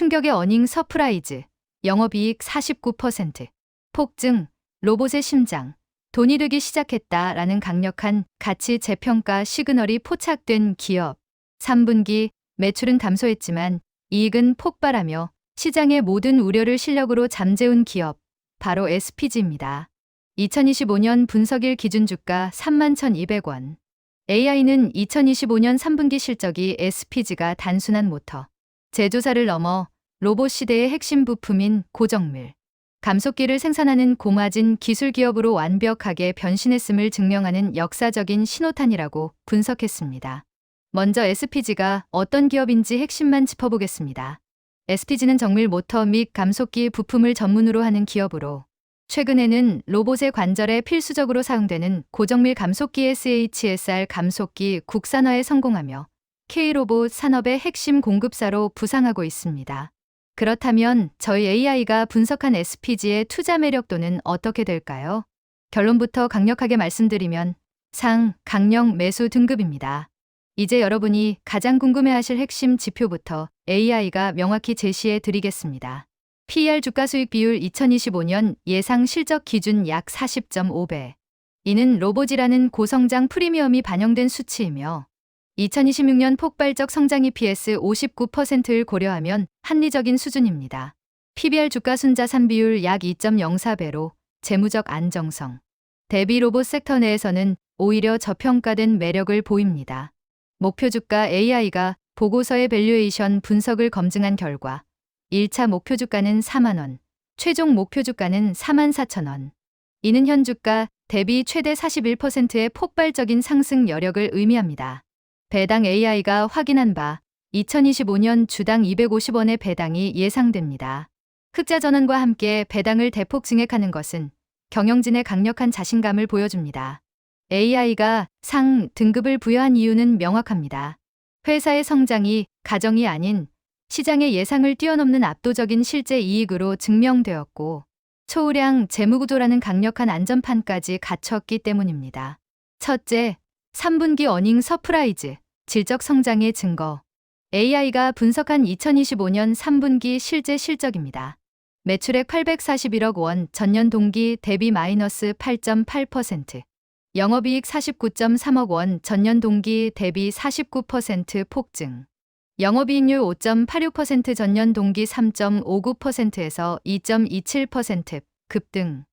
충격의 어닝 서프라이즈, 영업이익 49%, 폭증, 로봇의 심장, 돈이 되기 시작했다 라는 강력한 가치 재평가 시그널이 포착된 기업. 3분기 매출은 감소했지만 이익은 폭발하며 시장의 모든 우려를 실력으로 잠재운 기업, 바로 SPG입니다. 2025년 분석일 기준 주가 31,200원. AI는 2025년 3분기 실적이 SPG가 단순한 모터, 제조사를 넘어 로봇 시대의 핵심 부품인 고정밀, 감속기를 생산하는 고마진 기술 기업으로 완벽하게 변신했음을 증명하는 역사적인 신호탄이라고 분석했습니다. 먼저 SPG가 어떤 기업인지 핵심만 짚어보겠습니다. SPG는 정밀 모터 및 감속기 부품을 전문으로 하는 기업으로 최근에는 로봇의 관절에 필수적으로 사용되는 고정밀 감속기 SHSR 감속기 국산화에 성공하며 K로봇 산업의 핵심 공급사로 부상하고 있습니다. 그렇다면 저희 AI가 분석한 SPG의 투자 매력도는 어떻게 될까요? 결론부터 강력하게 말씀드리면 상, 강령 매수 등급입니다. 이제 여러분이 가장 궁금해하실 핵심 지표부터 AI가 명확히 제시해 드리겠습니다. PER 주가 수익 비율 2025년 예상 실적 기준 약 40.5배. 이는 로봇이라는 고성장 프리미엄이 반영된 수치이며 2026년 폭발적 성장 EPS 59%를 고려하면 합리적인 수준입니다. PBR 주가 순자 산 비율 약 2.04배로 재무적 안정성. 대비 로봇 섹터 내에서는 오히려 저평가된 매력을 보입니다. 목표 주가 AI가 보고서의 밸류에이션 분석을 검증한 결과 1차 목표 주가는 4만원, 최종 목표 주가는 4만 4천원. 이는 현 주가 대비 최대 41%의 폭발적인 상승 여력을 의미합니다. 배당 AI가 확인한 바 2025년 주당 250원의 배당이 예상됩니다. 흑자 전환과 함께 배당을 대폭 증액하는 것은 경영진의 강력한 자신감을 보여줍니다. AI가 상 등급을 부여한 이유는 명확합니다. 회사의 성장이 가정이 아닌 시장의 예상을 뛰어넘는 압도적인 실제 이익으로 증명되었고 초우량 재무구조라는 강력한 안전판까지 갖췄기 때문입니다. 첫째, 3분기 어닝 서프라이즈, 질적 성장의 증거. AI가 분석한 2025년 3분기 실제 실적입니다. 매출액 841억 원, 전년 동기 대비 마이너스 8.8%. 영업이익 49.3억 원, 전년 동기 대비 49% 폭증. 영업이익률 5.86% 전년 동기 3.59%에서 2.27% 급등.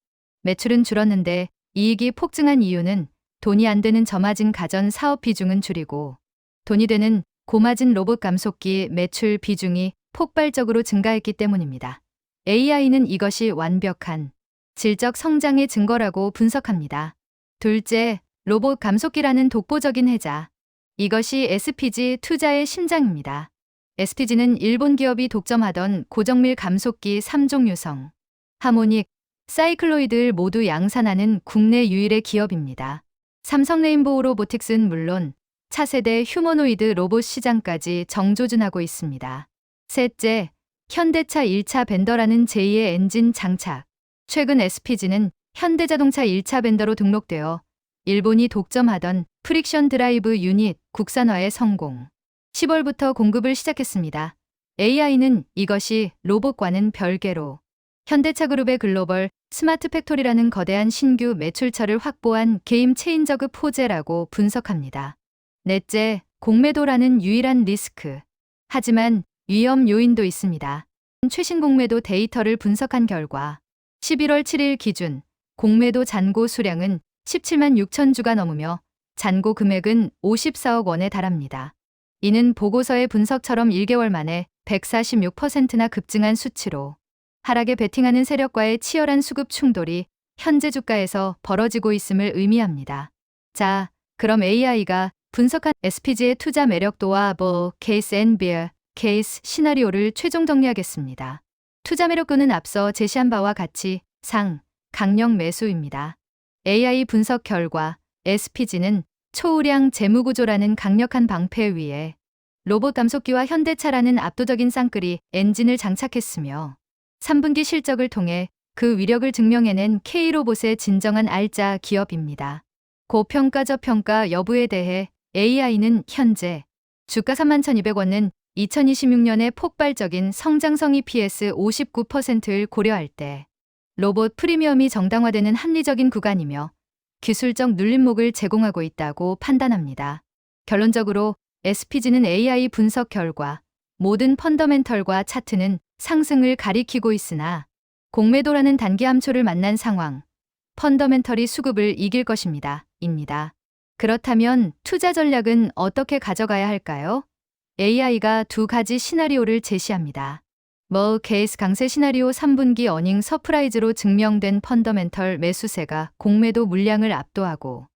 매출은 줄었는데 이익이 폭증한 이유는 돈이 안 되는 저마진 가전 사업 비중은 줄이고 돈이 되는 고마진 로봇 감속기 매출 비중이 폭발적으로 증가했기 때문입니다. AI는 이것이 완벽한 질적 성장의 증거라고 분석합니다. 둘째, 로봇 감속기라는 독보적인 해자. 이것이 SPG 투자의 심장입니다. SPG는 일본 기업이 독점하던 고정밀 감속기 3종 유성, 하모닉, 사이클로이드를 모두 양산하는 국내 유일의 기업입니다. 삼성 레인보우 로보틱스는 물론 차세대 휴머노이드 로봇 시장까지 정조준하고 있습니다. 셋째, 현대차 1차 벤더라는 제2의 엔진 장착. 최근 SPG는 현대자동차 1차 벤더로 등록되어 일본이 독점하던 프릭션 드라이브 유닛 국산화의 성공. 10월부터 공급을 시작했습니다. AI는 이것이 로봇과는 별개로 현대차 그룹의 글로벌 스마트 팩토리라는 거대한 신규 매출처를 확보한 게임 체인저급 호재라고 분석합니다. 넷째, 공매도라는 유일한 리스크. 하지만 위험 요인도 있습니다. 최신 공매도 데이터를 분석한 결과 11월 7일 기준 공매도 잔고 수량은 17만 6천 주가 넘으며 잔고 금액은 54억 원에 달합니다. 이는 보고서의 분석처럼 1개월 만에 146%나 급증한 수치로 하락에 베팅하는 세력과의 치열한 수급 충돌이 현재 주가에서 벌어지고 있음을 의미합니다. 자, 그럼 AI가 분석한 SPG의 투자 매력도와 뭐 케이스 앤 비어, 케이스 시나리오를 최종 정리하겠습니다. 투자 매력도는 앞서 제시한 바와 같이 상, 강력 매수입니다. AI 분석 결과 SPG는 초우량 재무구조라는 강력한 방패 위에 로봇 감속기와 현대차라는 압도적인 쌍끌이 엔진을 장착했으며 3분기 실적을 통해 그 위력을 증명해낸 K로봇의 진정한 알짜 기업입니다. 고평가 저평가 여부에 대해 AI는 현재 주가 31,200원은 2026년에 폭발적인 성장성 EPS 59%를 고려할 때 로봇 프리미엄이 정당화되는 합리적인 구간이며 기술적 눌림목을 제공하고 있다고 판단합니다. 결론적으로 SPG는 AI 분석 결과 모든 펀더멘털과 차트는 상승을 가리키고 있으나 공매도라는 단기 함초를 만난 상황, 펀더멘털이 수급을 이길 것입니다. 입니다. 그렇다면 투자 전략은 어떻게 가져가야 할까요? AI가 두 가지 시나리오를 제시합니다. 뭐 케이스 강세 시나리오 3분기 어닝 서프라이즈로 증명된 펀더멘털 매수세가 공매도 물량을 압도하고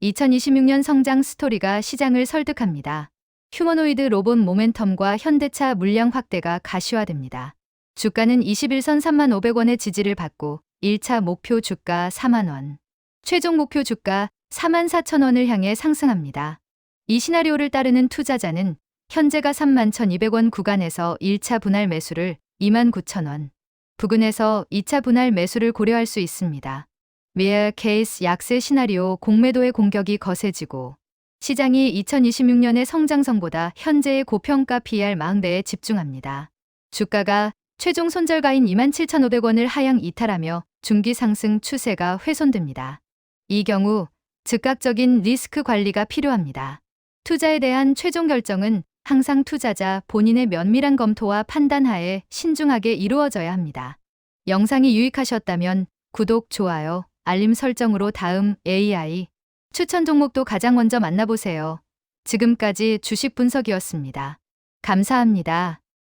2026년 성장 스토리가 시장을 설득합니다. 휴머노이드 로봇 모멘텀과 현대차 물량 확대가 가시화됩니다. 주가는 21선 3만 500원의 지지를 받고 1차 목표 주가 4만 원, 최종 목표 주가 4만 4천 원을 향해 상승합니다. 이 시나리오를 따르는 투자자는 현재가 3만 1,200원 구간에서 1차 분할 매수를 2만 9천 원, 부근에서 2차 분할 매수를 고려할 수 있습니다. 미에 케이스 약세 시나리오 공매도의 공격이 거세지고 시장이 2026년의 성장성보다 현재의 고평가 PR 40대에 집중합니다. 주가가 최종 손절가인 27,500원을 하향 이탈하며 중기 상승 추세가 훼손됩니다. 이 경우 즉각적인 리스크 관리가 필요합니다. 투자에 대한 최종 결정은 항상 투자자 본인의 면밀한 검토와 판단 하에 신중하게 이루어져야 합니다. 영상이 유익하셨다면 구독, 좋아요, 알림 설정으로 다음 AI 추천 종목도 가장 먼저 만나보세요. 지금까지 주식 분석이었습니다. 감사합니다.